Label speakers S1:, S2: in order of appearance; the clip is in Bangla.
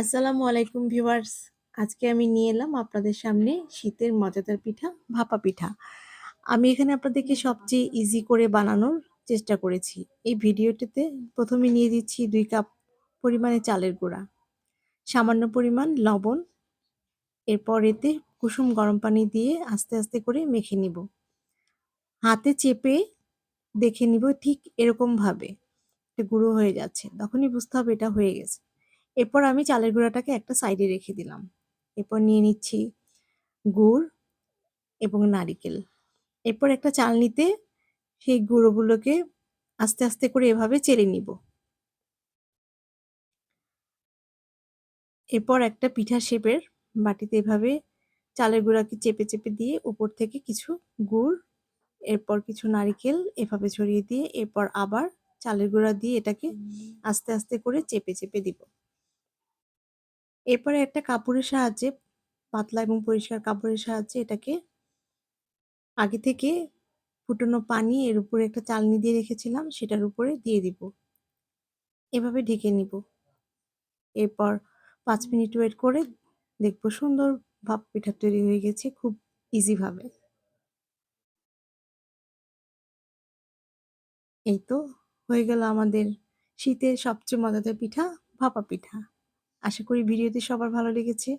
S1: আসসালামু আলাইকুম ভিউয়ার্স। আজকে আমি নিয়ে এলাম আপনাদের সামনে শীতের মজাদার পিঠা, ভাপা পিঠা। আমি এখানে আপনাদেরকে সবচেয়ে ইজি করে বানানোর চেষ্টা করেছি। এই ভিডিওটিতে প্রথমে নিয়ে দিচ্ছি দুই কাপ পরিমাণে চালের গুঁড়া, সামান্য পরিমাণ লবণ, এরপর এতে কুসুম গরম পানি দিয়ে আস্তে, আস্তে করে মেখে নিব। হাতে চেপে দেখে নিব ঠিক এরকমভাবে গুঁড়ো হয়ে যাচ্ছে। তখনই বুঝতে হবে এটা হয়ে গেছে। এরপর আমি চালের গুঁড়াটাকে একটা সাইডে রেখে দিলাম। এরপর নিয়ে নিচ্ছি গুড় এবং নারিকেল। এরপর একটা চালনিতে সেই গুঁড়োগুলোকে আস্তে, আস্তে করে এভাবে চেড়ে নিব। এরপর একটা পিঠা শেপের বাটিতে এভাবে চালের গুঁড়াকে চেপে, চেপে দিয়ে উপর থেকে কিছু গুড়, এরপর কিছু নারিকেল এভাবে ছড়িয়ে দিয়ে এরপর আবার চালের গুঁড়া দিয়ে এটাকে আস্তে, আস্তে করে চেপে, চেপে দিব। এরপরে একটা কাপড়ের সাহায্যে, পাতলা এবং পরিষ্কার কাপড়ের সাহায্যে এটাকে আগে থেকে ফুটানো পানি এর উপরে একটা চালনি দিয়ে রেখেছিলাম, সেটার উপরে দিয়ে দিব। এভাবে ঢেকে নিব। এরপর পাঁচ মিনিট ওয়েট করে দেখব সুন্দর ভাপ পিঠা তৈরি হয়ে গেছে খুব ইজিভাবে এই তো হয়ে গেল আমাদের শীতের সবচেয়ে মজাদার পিঠা ভাপা পিঠা। আশা করি ভিডিওটি সবার ভালো লেগেছে।